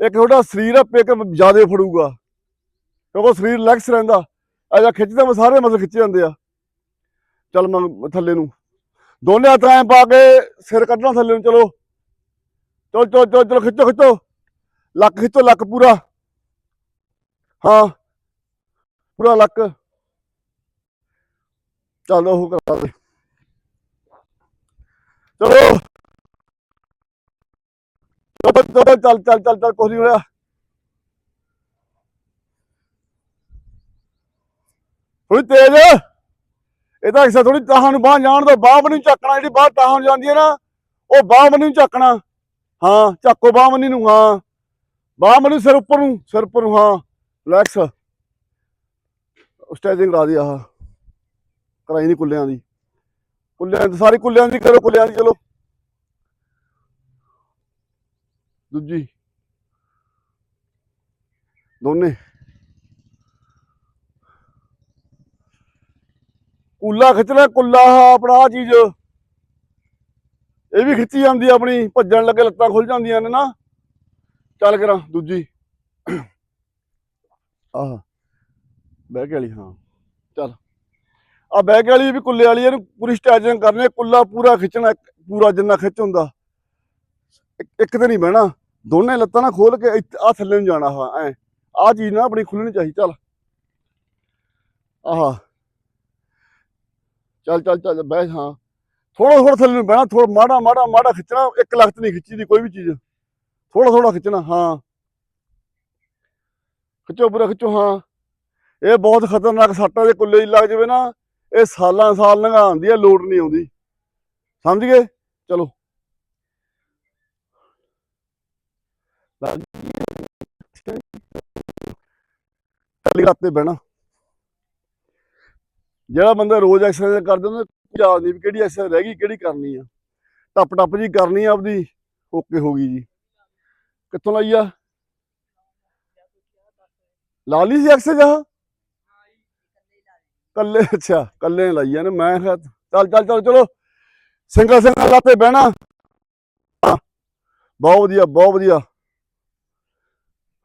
ਇੱਕ ਤੁਹਾਡਾ ਸਰੀਰ ਆ ਪਿਕ ਜਿਆਦੇ ਫੜੂਗਾ। ਕਿਉਂਕਿ ਸਰੀਰ ਰਿਲੈਕਸ ਰਹਿੰਦਾ। ਆ ਖਿੱਚਦਾ, ਮੈਂ ਸਾਰੇ ਮਸਲ ਖਿੱਚ ਜਾਂਦੇ ਆ। ਚੱਲ ਮੈਂ ਥੱਲੇ ਨੂੰ। ਦੋਨੇ ਹੱਥ ਐਂ ਪਾ ਕੇ ਸਿਰ ਕੱਢਣਾ ਥੱਲੇ ਨੂੰ, ਚਲੋ। ਚਲੋ ਚਲੋ ਚਲੋ ਚਲੋ, ਖਿੱਚੋ ਖਿੱਚੋ। ਲੱਕ ਖਿੱਚੋ, ਲੱਕ ਪੂਰਾ। ਹਾਂ। ਪੂਰਾ ਲੱਕ। ਚਲੋ ਉਹ ਕਰਾ ਦੇ। ਚਲੋ। ਚੱਲ ਚੱਲ ਚੱਲ ਚੱਲ, ਕੁਛ ਨਹੀਂ ਹੋਇਆ। ਥੋੜੀ ਤੇਜ਼। ਇਹਦਾ ਹਿੱਸਾ ਥੋੜੀ ਤਾਹਾਂ ਨੂੰ ਬਾਹ ਜਾਣ ਦੋ। ਬਾਹ ਬਣੀ ਚੱਕਣਾ, ਜਿਹੜੀ ਬਾਹ ਤਾਹਾਂ ਨੂੰ ਜਾਂਦੀ ਹੈ ਨਾ, ਉਹ ਬਾਹ ਬਣੀ ਨੂੰ ਚੱਕਣਾ। ਹਾਂ, ਚੱਕੋ ਬਾਹ ਬਣੀ ਨੂੰ, ਹਾਂ। ਬਾਹ ਬਣੀ ਸਿਰ ਉੱਪਰ ਨੂੰ, ਸਿਰ ਉੱਪਰ ਨੂੰ, ਹਾਂ। ਰਿਲੈਕਸ ਸਟੈਚਿੰਗ ਕਰਾ ਦੀ ਆਹ। ਕਰਾਈ ਨਹੀਂ ਕੁੱਲਿਆਂ ਦੀ। ਕੁੱਲਿਆਂ ਦੀ, ਸਾਰੀ ਕੁੱਲਿਆਂ ਦੀ ਕਰੋ, ਕੁੱਲਿਆਂ ਦੀ ਚਲੋ। ਦੂਜੀ। ਦੋਨੇ। ਕੁੱਲਾ ਖਿੱਚਣਾ ਕੁੱਲਾ ਆਪਣਾ ਆਹ ਚੀਜ਼। ਇਹ ਵੀ ਖਿੱਚੀ ਜਾਂਦੀ ਆਪਣੀ, ਭੱਜਣ ਲੱਗੇ ਲੱਤਾਂ ਖੁੱਲ ਜਾਂਦੀਆਂ ਨੇ ਨਾ। ਚੱਲ ਕਰਾਂ, ਦੂਜੀ। ਆਹ, ਬਹਿ ਕੇ ਵਾਲੀ, ਹਾਂ। ਚੱਲ। ਆ ਬਹਿ ਕੇ ਵਾਲੀ ਵੀ ਕੁੱਲੇ ਵਾਲੀ ਇਹਨੂੰ ਪੂਰੀ ਸਟੈਚਿੰਗ ਕਰਨੀ ਕੁੱਲਾ ਪੂਰਾ ਖਿੱਚਣਾ, ਪੂਰਾ ਜਿੰਨਾ ਖਿੱਚ ਹੁੰਦਾ। ਇੱਕ- ਇੱਕ ਤੇ ਨਹੀਂ ਬਹਿਣਾ। ਦੋਨੇ ਲੱਤਾਂ ਨਾਲ ਖੋਲ ਕੇ ਆ ਥੱਲੇ ਨੂੰ ਜਾਣਾ ਵਾ, ਐ। ਆ ਚੀਜ਼ ਨਾ ਆਪਣੀ ਖੁੱਲਣੀ ਚਾਹੀਦੀ, ਚੱਲ। ਆਹਾ। ਚੱਲ ਚੱਲ ਚੱਲ, ਬਹਿ, ਹਾਂ। ਥੋੜਾ ਥੋੜਾ ਥੱਲੇ ਨੂੰ ਬਹਿਣਾ ਥੋੜਾ ਮਾੜਾ ਮਾੜਾ ਮਾੜਾ ਖਿੱਚਣਾ, ਇੱਕ ਲਖਤ ਨਹੀਂ ਖਿੱਚੀ ਦੀ ਕੋਈ ਵੀ ਚੀਜ਼। ਥੋੜਾ ਥੋੜਾ ਖਿੱਚਣਾ, ਹਾਂ। ਖਿੱਚੋ ਪੂਰਾ, ਖਿੱਚੋ, ਹਾਂ। ਇਹ ਬਹੁਤ ਖਤਰਨਾਕ ਸੱਟਾਂ ਦੇ ਕੁੱਲੇ 'ਚ ਲੱਗ ਜਾਵੇ ਨਾ, ਇਹ ਸਾਲਾਂ ਸਾਲ ਲੰਘਾਉਂਦੀ ਆ ਲੋਡ ਨਹੀਂ ਆਉਂਦੀ। ਸਮਝ ਗਏ? ਚਲੋ। ਕੱਲੀ ਰਾਤੇ ਬਹਿਣਾ। ਜਿਹੜਾ ਬੰਦਾ ਰੋਜ਼ ਐਕਸਰਸਾਈਜ਼ ਕਰਦਾ ਉਹਨੂੰ ਯਾਦ ਨਹੀਂ ਕਿਹੜੀ ਐਕਸਰਸਾਈਜ਼ ਰਹਿ ਗਈ, ਕਿਹੜੀ ਕਰਨੀ ਆ। ਟੱਪ ਟੱਪ ਜੀ ਕਰਨੀ ਆ ਆਪਦੀ, ਓਕੇ ਹੋ ਗਈ ਜੀ। ਕਿੱਥੋਂ ਲਈ ਆ? ਲਾ ਲਈ ਸੀ ਐਕਸਰਸਾਈਜ਼ ਆ ਕੱਲੇ, ਅੱਛਾ, ਕੱਲੇ ਲਾਈ ਆ ਨੇ, ਮੈਂ ਚੱਲ ਚੱਲ ਚੱਲ, ਚਲੋ। ਸਿੰਗਲ ਸਿੰਗਲ ਲਾਤੇ ਬਹਿਣਾ ਬਹੁਤ ਵਧੀਆ ਬਹੁਤ ਵਧੀਆ।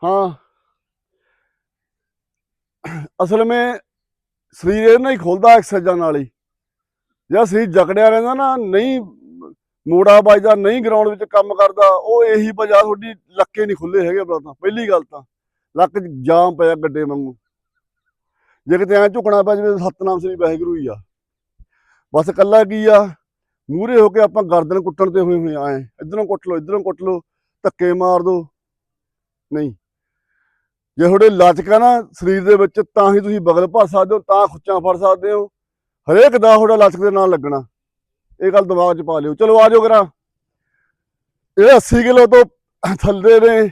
ਹਾਂ। ਅਸਲ ਵਿੱਚ ਸਰੀਰ ਇਹ ਨਹੀਂ ਖੁੱਲਦਾ ਐਕਸਰਸਾਈਜ਼ਾਂ ਨਾਲ ਹੀ। ਜਿਹੜਾ ਸਰੀਰ ਜਕੜਿਆ ਰਹਿੰਦਾ ਨਾ, ਨਹੀਂ ਮੋੜਾ ਵੱਜਦਾ, ਨਹੀਂ ਗਰਾਊਂਡ ਵਿੱਚ ਕੰਮ ਕਰਦਾ, ਉਹ ਇਹੀ ਵਜ੍ਹਾ ਤੁਹਾਡੀ ਲੱਕੇ ਨਹੀਂ ਖੁੱਲੇ ਹੈਗੇ ਬਰਾ ਤਾਂ, ਪਹਿਲੀ ਗੱਲ ਤਾਂ। ਲੱਕ 'ਚ ਜਾਮ ਪਿਆ ਗੱਡੇ ਵਾਂਗੂ। ਜੇ ਕਿਤੇ ਐ ਝੁਕਣਾ ਪੈ ਜਾਵੇ ਸਤਨਾਮ ਸ੍ਰੀ ਵਾਹਿਗੁਰੂ ਹੀ ਆ। ਬਸ ਕੱਲਾ ਕੀ ਆ? ਮੂਰੇ ਹੋ ਕੇ ਆਪਾਂ ਗਰਦਨ ਕੁੱਟਣ ਤੇ ਹੋਏ ਹੋਏ ਆਏ ਇਧਰੋਂ ਕੁੱਟ ਲੋ ਇਧਰੋਂ ਕੁੱਟ ਲੋ ਧੱਕੇ ਮਾਰ ਦੋ। ਨਹੀਂ। ਜੇ ਤੁਹਾਡੇ ਲਚਕ ਆ ਨਾ ਸਰੀਰ ਦੇ ਵਿੱਚ, ਤਾਂ ਹੀ ਤੁਸੀਂ ਬਗਲ ਭਰ ਸਕਦੇ ਹੋ, ਤਾਂ ਖੁੱਚਾਂ ਫੜ ਸਕਦੇ ਹੋ। ਹਰੇਕ ਦਾ ਤੁਹਾਡਾ ਲਚਕ ਦੇ ਨਾਲ ਲੱਗਣਾ। ਇਹ ਗੱਲ ਦਿਮਾਗ 'ਚ ਪਾ ਲਿਓ। ਚਲੋ ਆ ਜਾਓ ਕਰਾਂ ਇਹ 80 ਕਿਲੋ ਤੋਂ ਥੱਲੇ ਨੇ।